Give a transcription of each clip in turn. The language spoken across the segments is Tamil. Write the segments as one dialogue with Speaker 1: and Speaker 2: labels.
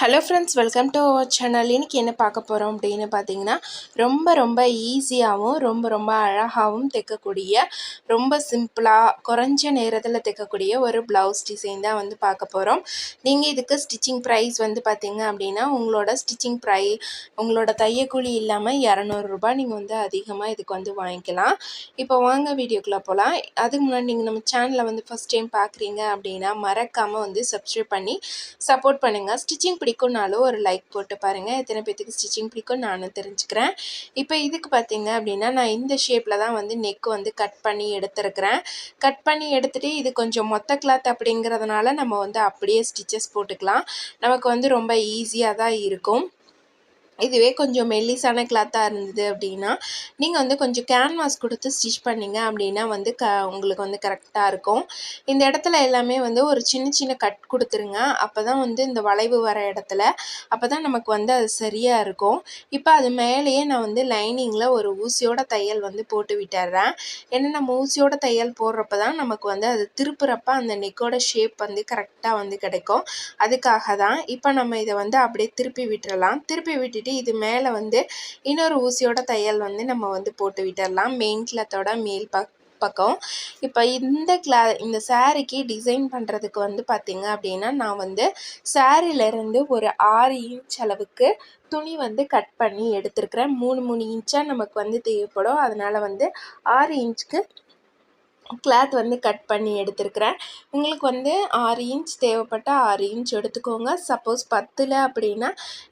Speaker 1: Hello friends welcome to our channel இன்றைக்கி என்ன பார்க்க போகிறோம் அப்படின்னு பார்த்தீங்கன்னா ரொம்ப ரொம்ப ஈஸியாகவும் ரொம்ப ரொம்ப அழகாகவும் தைக்கக்கூடிய ரொம்ப சிம்பிளாக குறைஞ்ச நேரத்தில் தைக்கக்கூடிய ஒரு ப்ளவுஸ் டிசைன் தான் வந்து பார்க்க போகிறோம் நீங்கள் இதுக்கு ஸ்டிச்சிங் ப்ரைஸ் வந்து பார்த்தீங்க அப்படின்னா உங்களோட ஸ்டிச்சிங் ப்ரை உங்களோட தையக்கூலி இல்லாமல் இரநூறுபா நீங்கள் வந்து அதிகமாக இதுக்கு வந்து வாங்கிக்கலாம். இப்போ வாங்க வீடியோக்குள்ளே போகலாம் அதுக்கு முன்னாடி நீங்கள் நம்ம சேனலை வந்து ஃபஸ்ட் டைம் பார்க்குறீங்க அப்படின்னா மறக்காமல் வந்து சப்ஸ்கிரைப் பண்ணி சப்போர்ட் பண்ணுங்கள் ஸ்டிச்சிங் பிடிக்கும்னாலும் ஒரு லைக் போட்டு பாருங்கள் எத்தனை பேத்துக்கு ஸ்டிச்சிங் பிடிக்கும் நானும் தெரிஞ்சுக்கிறேன். இப்போ இதுக்கு பார்த்தீங்க அப்படின்னா நான் இந்த ஷேப்பில் தான் வந்து நெக் வந்து கட் பண்ணி எடுத்துருக்கிறேன். கட் பண்ணி எடுத்துகிட்டு இது கொஞ்சம் மொத்த கிளாத் அப்படிங்கிறதுனால நம்ம வந்து அப்படியே ஸ்டிச்சஸ் போட்டுக்கலாம். நமக்கு வந்து ரொம்ப ஈஸியாக தான் இருக்கும். இதுவே கொஞ்சம் மெல்லிசான கிளாத்தாக இருந்தது அப்படின்னா நீங்கள் வந்து கொஞ்சம் கேன்வாஸ் கொடுத்து ஸ்டிச் பண்ணிங்க அப்படின்னா வந்து க உங்களுக்கு வந்து கரெக்டாக இருக்கும். இந்த இடத்துல எல்லாமே வந்து ஒரு சின்ன சின்ன கட் கொடுத்துருங்க. அப்போ தான் வந்து இந்த வளைவு வர இடத்துல அப்போ தான் நமக்கு வந்து அது சரியாக இருக்கும். இப்போ அது மேலேயே நான் வந்து லைனிங்கில் ஒரு ஊசியோட தையல் வந்து போட்டு விட்டுறேன். ஏன்னா நம்ம ஊசியோட தையல் போடுறப்ப தான் நமக்கு வந்து அது திருப்புறப்ப அந்த நெக்கோட ஷேப் வந்து கரெக்டாக வந்து கிடைக்கும். அதுக்காக தான் இப்போ நம்ம இதை வந்து அப்படியே திருப்பி விட்டுறலாம். திருப்பி விட்டுட்டு இது மேலே வந்து இன்னொரு ஊசியோட தையல் வந்து நம்ம வந்து போட்டு விட்டுடலாம் மெயின் கிளாத்தோட மேல் பக் பக்கம். இப்போ இந்த கிளா இந்த சாரீக்கு டிசைன் பண்ணுறதுக்கு வந்து பார்த்திங்க அப்படின்னா நான் வந்து சாரிலேருந்து ஒரு ஆறு இன்ச் அளவுக்கு துணி வந்து கட் பண்ணி எடுத்துருக்கிறேன். மூணு மூணு இன்ச்சாக நமக்கு வந்து தேவைப்படும். அதனால் வந்து ஆறு இன்ச்சுக்கு கிளாத் வந்து கட் பண்ணி எடுத்துருக்கிறேன். உங்களுக்கு வந்து ஆறு இன்ச் தேவைப்பட்டால் ஆறு இன்ச் எடுத்துக்கோங்க. சப்போஸ் பத்தில் அப்படின்னா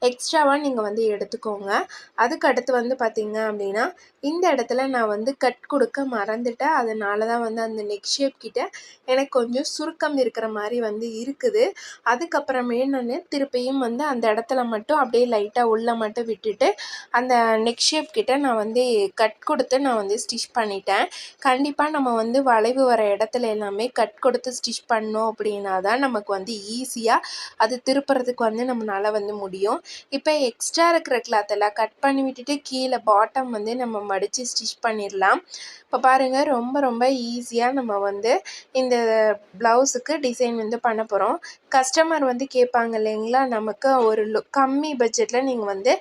Speaker 1: எக்ஸ்ட்ராவாக நீங்கள் வந்து எடுத்துக்கோங்க. அதுக்கு அடுத்து வந்து பார்த்திங்க அப்படின்னா இந்த இடத்துல நான் வந்து கட் கொடுக்க மறந்துட்டேன். அதனால தான் வந்து அந்த நெக் ஷேப் கிட்ட எனக்கு கொஞ்சம் சுருக்கம் இருக்கிற மாதிரி வந்து இருக்குது. அதுக்கப்புறமே நான் திருப்பியும் வந்து அந்த இடத்துல மட்டும் அப்படியே லைட்டாக உள்ளே மட்டும் விட்டுட்டு அந்த நெக் ஷேப் கிட்ட நான் வந்து கட் கொடுத்து நான் வந்து ஸ்டிச் பண்ணிட்டேன். கண்டிப்பாக நம்ம வந்து வளைவு வர இடத்துல எல்லாமே கட் கொடுத்து ஸ்டிச் பண்ணோம் அப்படின்னா தான் நமக்கு வந்து ஈஸியாக அது திருப்புறதுக்கு வந்து நம்மளால் வந்து முடியும். இப்போ எக்ஸ்ட்ரா இருக்கிற கிளாத்தெல்லாம் கட் பண்ணி விட்டுட்டு கீழே பாட்டம் வந்து நம்ம மடித்து ஸ்டிச் பண்ணிடலாம். இப்போ பாருங்கள் ரொம்ப ரொம்ப ஈஸியாக நம்ம வந்து இந்த ப்ளவுஸுக்கு டிசைன் வந்து பண்ண போகிறோம் கஸ்டமர் வந்து கேட்பாங்க இல்லைங்களா? நமக்கு ஒரு லு கம்மி பட்ஜெட்டில் நீங்கள் வந்து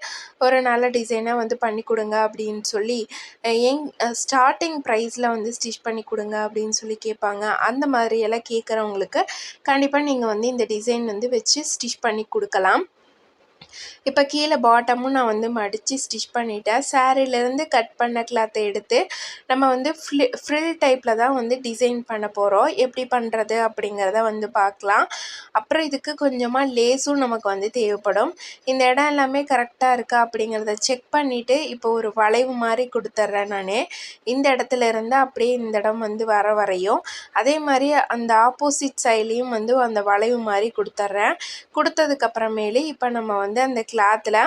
Speaker 1: ஒரு நல்ல டிசைனாக வந்து பண்ணி கொடுங்க அப்படின்னு சொல்லி எங் ஸ்டார்டிங் ப்ரைஸில் வந்து ஸ்டிச் பண்ணி கொடுங்க அப்படின்னு சொல்லி கேட்பாங்க. அந்த மாதிரியெல்லாம் கேட்குறவங்களுக்கு கண்டிப்பாக நீங்கள் வந்து இந்த டிசைன் வந்து வச்சு ஸ்டிச் பண்ணி கொடுக்கலாம். இப்போ கீழே பாட்டமும் நான் வந்து மடித்து ஸ்டிச் பண்ணிட்டேன். சாரீலேருந்து கட் பண்ண கிளாத்தை எடுத்து நம்ம வந்து ஃப்ளி ஃப்ரில் டைப்பில் தான் வந்து டிசைன் பண்ண போகிறோம் எப்படி பண்ணுறது அப்படிங்கிறத வந்து பார்க்கலாம். அப்புறம் இதுக்கு கொஞ்சமாக லேஸும் நமக்கு வந்து தேவைப்படும். இந்த இடம் எல்லாமே கரெக்டாக இருக்கா அப்படிங்கிறத செக் பண்ணிவிட்டு இப்போ ஒரு வளைவு மாதிரி கொடுத்துட்றேன் நான். இந்த இடத்துல இருந்து அப்படியே இந்த இடம் வந்து வர வரையும். அதே மாதிரி அந்த ஆப்போசிட் சைட்லேயும் வந்து அந்த வளைவு மாதிரி கொடுத்துட்றேன் கொடுத்ததுக்கப்புறமேலே இப்போ நம்ம வந்து அந்த கிளாத்தில்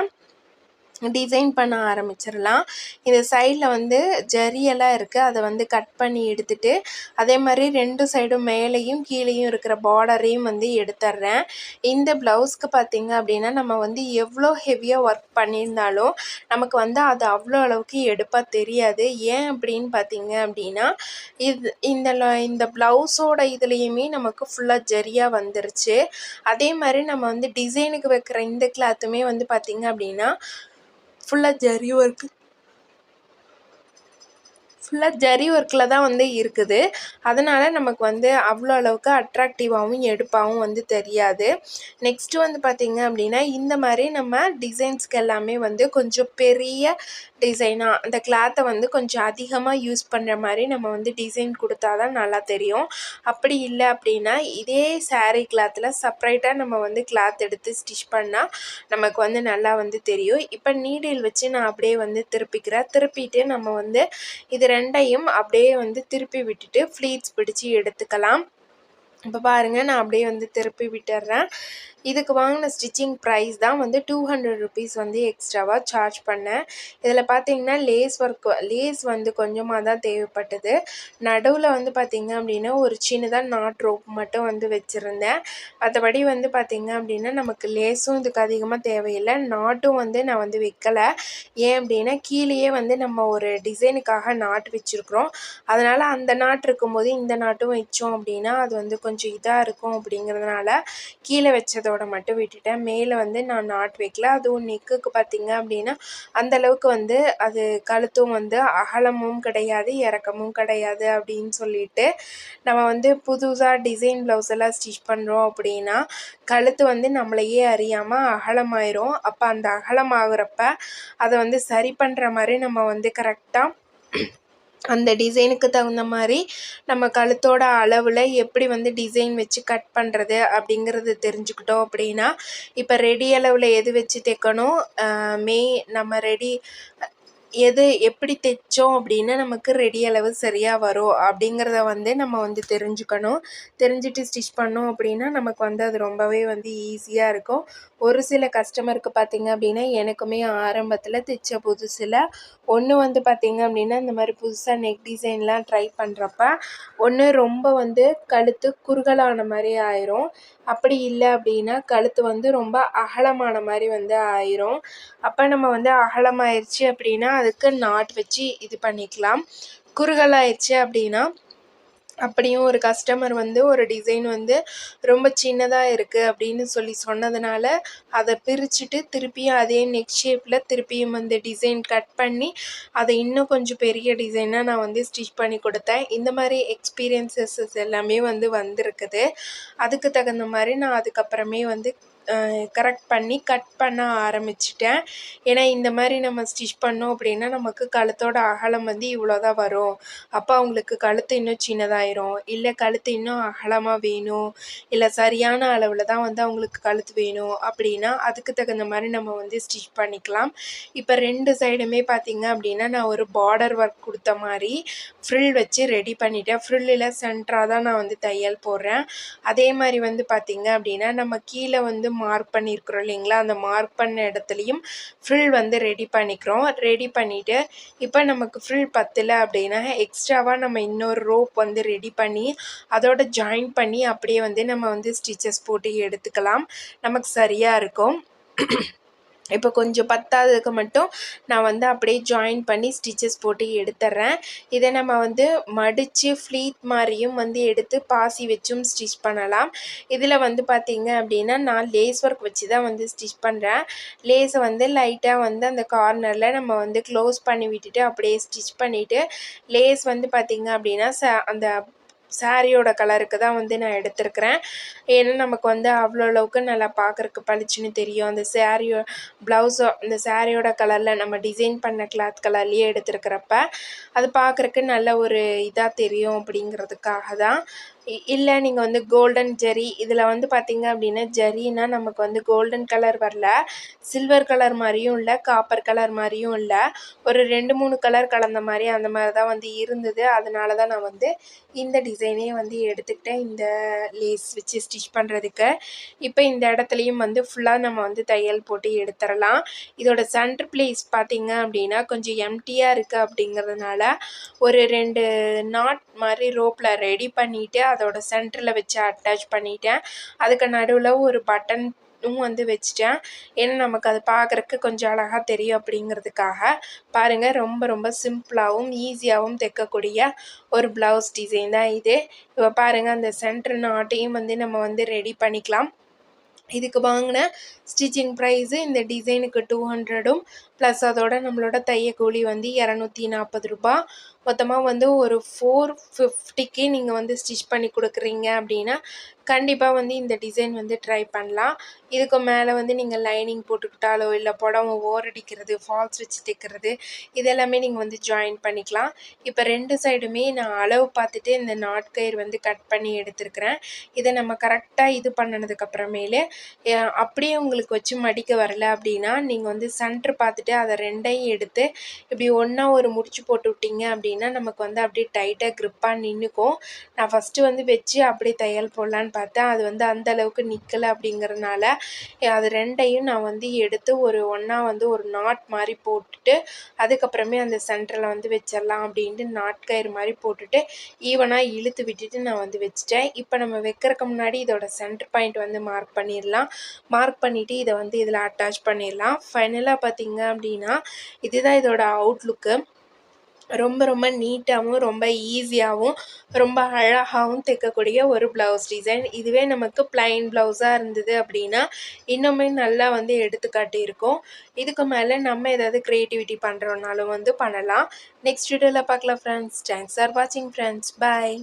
Speaker 1: டிசைன் பண்ண ஆரம்பிச்சிடலாம் இந்த சைடில் வந்து ஜரியெல்லாம் இருக்குது அதை வந்து கட் பண்ணி எடுத்துட்டு அதே மாதிரி ரெண்டு சைடும் மேலேயும் கீழேயும் இருக்கிற பார்டரையும் வந்து எடுத்துட்றேன் இந்த ப்ளவுஸ்க்கு பார்த்திங்க அப்படின்னா நம்ம வந்து எவ்வளோ ஹெவியாக ஒர்க் பண்ணியிருந்தாலும் நமக்கு வந்து அது அவ்வளோ அளவுக்கு எடுப்பாக தெரியாது. ஏன் அப்படின்னு பார்த்தீங்க அப்படின்னா இது இந்த இந்த ப்ளவுஸோட இதுலேயுமே நமக்கு ஃபுல்லாக ஜரியாக வந்துருச்சு. அதே மாதிரி நம்ம வந்து டிசைனுக்கு வைக்கிற இந்த கிளாத்துமே வந்து பார்த்திங்க அப்படின்னா ஃபுல்லாக ஜரி ஒர்க்கு ஃபுல்லாக ஜரி ஒர்க்கில் தான் வந்து இருக்குது. அதனால் நமக்கு வந்து அவ்வளோ அளவுக்கு அட்ராக்டிவாகவும் எடுப்பாகவும் வந்து தெரியாது. நெக்ஸ்ட்டு வந்து பார்த்திங்க அப்படின்னா இந்த மாதிரி நம்ம டிசைன்ஸ்க்கு எல்லாமே வந்து கொஞ்சம் பெரிய டிசைனாக அந்த கிளாத்தை வந்து கொஞ்சம் அதிகமாக யூஸ் பண்ணுற மாதிரி நம்ம வந்து டிசைன் கொடுத்தா தான் நல்லா தெரியும். அப்படி இல்லை அப்படின்னா இதே சாரீ கிளாத்தில் செப்ரேட்டாக நம்ம வந்து கிளாத் எடுத்து ஸ்டிச் பண்ணால் நமக்கு வந்து நல்லா வந்து தெரியும். இப்போ நீடில் வச்சு நான் அப்படியே வந்து திருப்பிக்கிறேன். திருப்பிட்டு நம்ம வந்து இது ரெண்டையும் அப்படியே வந்து திருப்பி விட்டுட்டு ஃப்ளீட்ஸ் பிடிச்சி எடுத்துக்கலாம். இப்போ பாருங்கள் நான் அப்படியே வந்து திருப்பி விட்டுறேன். இதுக்கு வாங்கின ஸ்டிச்சிங் ப்ரைஸ் தான் வந்து டூ ஹண்ட்ரட் ருபீஸ் வந்து எக்ஸ்ட்ராவாக சார்ஜ் பண்ணேன். இதில் பார்த்தீங்கன்னா லேஸ் ஒர்க் லேஸ் வந்து கொஞ்சமாக தான் தேவைப்பட்டது. நடுவில் வந்து பார்த்திங்க அப்படின்னா ஒரு சின்னதாக நாட் ரோப் மட்டும் வந்து வச்சுருந்தேன். மற்றபடி வந்து பார்த்திங்க அப்படின்னா நமக்கு லேஸும் இதுக்கு அதிகமாக தேவையில்லை. நாட்டும் வந்து நான் வந்து வைக்கலை. ஏன் அப்படின்னா கீழேயே வந்து நம்ம ஒரு டிசைனுக்காக நாட் வச்சுருக்குறோம். அதனால் அந்த நாட் இருக்கும்போது இந்த நாட்டும் வச்சோம் அப்படின்னா அது வந்து கொஞ்சம் இதாக இருக்கும் அப்படிங்கிறதுனால கீழே வச்சதை இருக்கிறதோட மட்டும் விட்டுட்டேன். மேலே வந்து நான் நாட் வைக்கல. அதுவும் நெக்குக்கு பார்த்திங்க அப்படின்னா அந்தளவுக்கு வந்து அது கழுத்தும் வந்து அகலமும் கிடையாது இறக்கமும் கிடையாது அப்படின்னு சொல்லிட்டு நம்ம வந்து புதுசாக டிசைன் ப்ளவுஸ் எல்லாம் ஸ்டிச் பண்ணுறோம் அப்படின்னா கழுத்து வந்து நம்மளையே அறியாமல் அகலமாயிரும். அப்போ அந்த அகலமாகிறப்ப அதை வந்து சரி பண்ணுற மாதிரி நம்ம வந்து கரெக்டாக அந்த டிசைனுக்கு தகுந்த மாதிரி நம்ம கழுத்தோட அளவில் எப்படி வந்து டிசைன் வச்சு கட் பண்ணுறது அப்படிங்கிறது தெரிஞ்சுக்கிட்டோம் அப்படின்னா இப்போ ரெடி அளவில் எது வச்சு தைக்கணும்? மே நம்ம ரெடி எது எப்படி தைச்சோம் அப்படின்னா நமக்கு ரெடி அளவு சரியாக வரும் அப்படிங்கிறத வந்து நம்ம வந்து தெரிஞ்சுக்கணும். தெரிஞ்சுட்டு ஸ்டிச் பண்ணோம் அப்படின்னா நமக்கு வந்து அது ரொம்பவே வந்து ஈஸியாக இருக்கும். ஒரு சில கஸ்டமருக்கு பார்த்திங்க அப்படின்னா எனக்குமே ஆரம்பத்தில் தைச்ச புதுசில் ஒன்று வந்து பார்த்திங்க அப்படின்னா இந்த மாதிரி புதுசாக நெக் டிசைன்லாம் ட்ரை பண்ணுறப்ப ஒன்று ரொம்ப வந்து கழுத்து குறுகலான மாதிரி ஆயிரும். அப்படி இல்லை அப்படின்னா கழுத்து வந்து ரொம்ப அகலமான மாதிரி வந்து ஆயிரும். அப்போ நம்ம வந்து அகலமாயிருச்சு அப்படின்னா அதுக்கு நாட் வச்சு இது பண்ணிக்கலாம். குறுகலாயிருச்சு அப்படின்னா அப்படியும் ஒரு கஸ்டமர் வந்து ஒரு டிசைன் வந்து ரொம்ப சின்னதாக இருக்குது அப்படின்னு சொல்லி சொன்னதுனால அதை பிரிச்சுட்டு திருப்பியும் அதே நெக் ஷேப்பில் திருப்பியும் வந்து டிசைன் கட் பண்ணி அதை இன்னும் கொஞ்சம் பெரிய டிசைனாக நான் வந்து ஸ்டிச் பண்ணி கொடுத்தேன். இந்த மாதிரி எக்ஸ்பீரியன்சஸ் எல்லாமே வந்து வந்திருக்குது. அதுக்கு தகுந்த மாதிரி நான் அதுக்கப்புறமே வந்து கரெக்ட் பண்ணி கட் பண்ண ஆரம்பிச்சிட்டேன். ஏன்னா இந்த மாதிரி நம்ம ஸ்டிச் பண்ணோம் அப்படின்னா நமக்கு கழுத்தோட அகலம் வந்து இவ்வளோ தான் வரும். அப்போ அவங்களுக்கு கழுத்து இன்னும் சின்னதாயிரும். இல்லை கழுத்து இன்னும் அகலமாக வேணும். இல்லை சரியான அளவில் தான் வந்து அவங்களுக்கு கழுத்து வேணும் அப்படின்னா அதுக்கு தகுந்த மாதிரி நம்ம வந்து ஸ்டிச் பண்ணிக்கலாம். இப்போ ரெண்டு சைடுமே பார்த்திங்க அப்படின்னா நான் ஒரு பார்டர் ஒர்க் கொடுத்த மாதிரி ஃப்ரில் வச்சு ரெடி பண்ணிட்டேன். ஃப்ரில்லில் சென்டராக தான் நான் வந்து தையல் போடுறேன். அதே மாதிரி வந்து பார்த்திங்க அப்படின்னா நம்ம கீழே வந்து மார்க் பண்ணியிருக்கிறோம் இல்லைங்களா? அந்த மார்க் பண்ண இடத்துலையும் ஃபில் வந்து ரெடி பண்ணிக்கிறோம். ரெடி பண்ணிவிட்டு இப்போ நமக்கு ஃபில் பத்தலை அப்படின்னா எக்ஸ்ட்ராவாக நம்ம இன்னொரு ரோப் வந்து ரெடி பண்ணி அதோட ஜாயின் பண்ணி அப்படியே வந்து நம்ம வந்து ஸ்டிச்சஸ் போட்டு எடுத்துக்கலாம். நமக்கு சரியாக இருக்கும். இப்போ கொஞ்சம் பத்தாததுக்கு மட்டும் நான் வந்து அப்படியே ஜாயின் பண்ணி ஸ்டிச்சஸ் போட்டு எடுத்துட்றேன் இதை நம்ம வந்து மடித்து ஃப்ளீத் மாதிரியும் வந்து எடுத்து பாசி வச்சும் ஸ்டிச் பண்ணலாம். இதில் வந்து பார்த்திங்க அப்படின்னா நான் லேஸ் ஒர்க் வச்சு தான் வந்து ஸ்டிச் பண்ணுறேன் லேஸை வந்து லைட்டாக வந்து அந்த கார்னரில் நம்ம வந்து க்ளோஸ் பண்ணி விட்டுட்டு அப்படியே ஸ்டிச் பண்ணிவிட்டு லேஸ் வந்து பார்த்திங்க அப்படின்னா ச அந்த சாரியோட கலருக்கு தான் வந்து நான் எடுத்திருக்கிறேன். ஏன்னா நமக்கு வந்து அவ்வளோ அளவுக்கு நல்லா பார்க்குறக்கு பளிச்சுன்னு தெரியும். அந்த சாரியோ ப்ளவுஸோ அந்த சாரியோட கலரில் நம்ம டிசைன் பண்ண கிளாத் கலர்லேயே எடுத்துருக்கிறப்ப அது பார்க்குறக்கு நல்ல ஒரு இதாக தெரியும் அப்படிங்கிறதுக்காக தான் இல்லை நீங்கள் வந்து கோல்டன் ஜெரி இதில் வந்து பார்த்தீங்க அப்படின்னா ஜரின்னா நமக்கு வந்து கோல்டன் கலர் வரல. சில்வர் கலர் மாதிரியும் இல்லை காப்பர் கலர் மாதிரியும் இல்லை. ஒரு ரெண்டு மூணு கலர் கலந்த மாதிரி அந்த மாதிரி தான் வந்து இருந்தது. அதனால தான் நான் வந்து இந்த டிசைனே வந்து எடுத்துக்கிட்டேன் இந்த லேஸ் வச்சு ஸ்டிச் பண்ணுறதுக்கு இப்போ இந்த இடத்துலையும் வந்து ஃபுல்லாக நம்ம வந்து தையல் போட்டு எடுத்துடலாம். இதோட சென்டர் பிளேஸ் பார்த்தீங்க அப்படின்னா கொஞ்சம் எம்டியாக இருக்குது அப்படிங்கிறதுனால ஒரு ரெண்டு நாட் மாதிரி ரோப்பில் ரெடி பண்ணிவிட்டு அதோட சென்டரில் வச்சு அட்டாச் பண்ணிட்டேன். அதுக்கு நடுவில் ஒரு பட்டன் வந்து வச்சிட்டேன். ஏன்னா நமக்கு அது பார்க்குறக்கு கொஞ்சம் அழகாக தெரியும் அப்படிங்கிறதுக்காக. பாருங்கள் ரொம்ப ரொம்ப சிம்பிளாகவும் ஈஸியாகவும் தைக்கக்கூடிய ஒரு ப்ளவுஸ் டிசைன் தான் இது. இப்போ பாருங்கள் அந்த சென்டர் நாட்டையும் வந்து நம்ம வந்து ரெடி பண்ணிக்கலாம். இதுக்கு வாங்கின ஸ்டிச்சிங் ப்ரைஸு இந்த டிசைனுக்கு டூ ஹண்ட்ரடும் ப்ளஸ் அதோட நம்மளோட தைய கூலி வந்து இரநூத்தி நாற்பது ரூபா. மொத்தமாக வந்து ஒரு ஃபோர் ஃபிஃப்டிக்கு நீங்கள் வந்து ஸ்டிச் பண்ணி கொடுக்குறீங்க அப்படின்னா கண்டிப்பாக வந்து இந்த டிசைன் வந்து ட்ரை பண்ணலாம். இதுக்கு மேலே வந்து நீங்கள் லைனிங் போட்டுக்கிட்டாலோ இல்லை புடவை ஓரடிக்கிறது ஃபால்ஸ் வச்சு தைக்கிறது இதெல்லாமே நீங்கள் வந்து ஜாயின் பண்ணிக்கலாம். இப்போ ரெண்டு சைடுமே நான் அளவு பார்த்துட்டு இந்த நாட்கயிறு வந்து கட் பண்ணி எடுத்துருக்கிறேன். இதை நம்ம கரெக்டாக இது பண்ணினதுக்கப்புறமேலே அப்படியே உங்களுக்கு வச்சு மடிக்க வரல அப்படின்னா நீங்கள் வந்து சென்ட்ரு பார்த்துட்டு அதை ரெண்டையும் எடுத்து இப்படி ஒன்றா ஒரு முடிச்சு போட்டு விட்டிங்க அப்படின்னா நமக்கு வந்து அப்படியே டைட்டாக க்ரிப்பாக நின்றுக்கும் நான் ஃபஸ்ட்டு வந்து வச்சு அப்படியே தையல் போடலான்னு பார்த்தேன். அது வந்து அந்த அளவுக்கு நிற்கலை அப்படிங்கிறதுனால அது ரெண்டையும் நான் வந்து எடுத்து ஒரு ஒன்றா வந்து ஒரு நாட் மாதிரி போட்டுட்டு அதுக்கப்புறமே அந்த சென்டரில் வந்து வச்சிடலாம் அப்படின்ட்டு நாட்கயிறு மாதிரி போட்டுட்டு ஈவனாக இழுத்து விட்டுட்டு நான் வந்து வச்சுட்டேன். இப்போ நம்ம வைக்கிறதுக்கு முன்னாடி இதோட சென்டர் பாயிண்ட் வந்து மார்க் பண்ணிடலாம். மார்க் பண்ணிவிட்டு இதை வந்து இதில் அட்டாச் பண்ணிடலாம். ஃபைனலாக பார்த்தீங்க அப்படின்னா இதுதான் இதோட அவுட்லுக்கு ரொம்ப ரொம்ப நீட்டாகவும் ரொம்ப ஈஸியாகவும் ரொம்ப அழகாகவும் தைக்கக்கூடிய ஒரு ப்ளவுஸ் டிசைன் இதுவே நமக்கு ப்ளைன் ப்ளவுஸாக இருந்தது அப்படின்னா இன்னுமே நல்லா வந்து எடுத்துக்காட்டியிருக்கோம் இதுக்கு மேலே நம்ம ஏதாவது க்ரியேட்டிவிட்டி பண்ணுறோன்னாலும் வந்து பண்ணலாம். நெக்ஸ்ட் வீடியோவில் பார்க்கலாம் ஃப்ரெண்ட்ஸ் தேங்க்ஸ் ஃபார் வாட்சிங் ஃப்ரெண்ட்ஸ் பாய்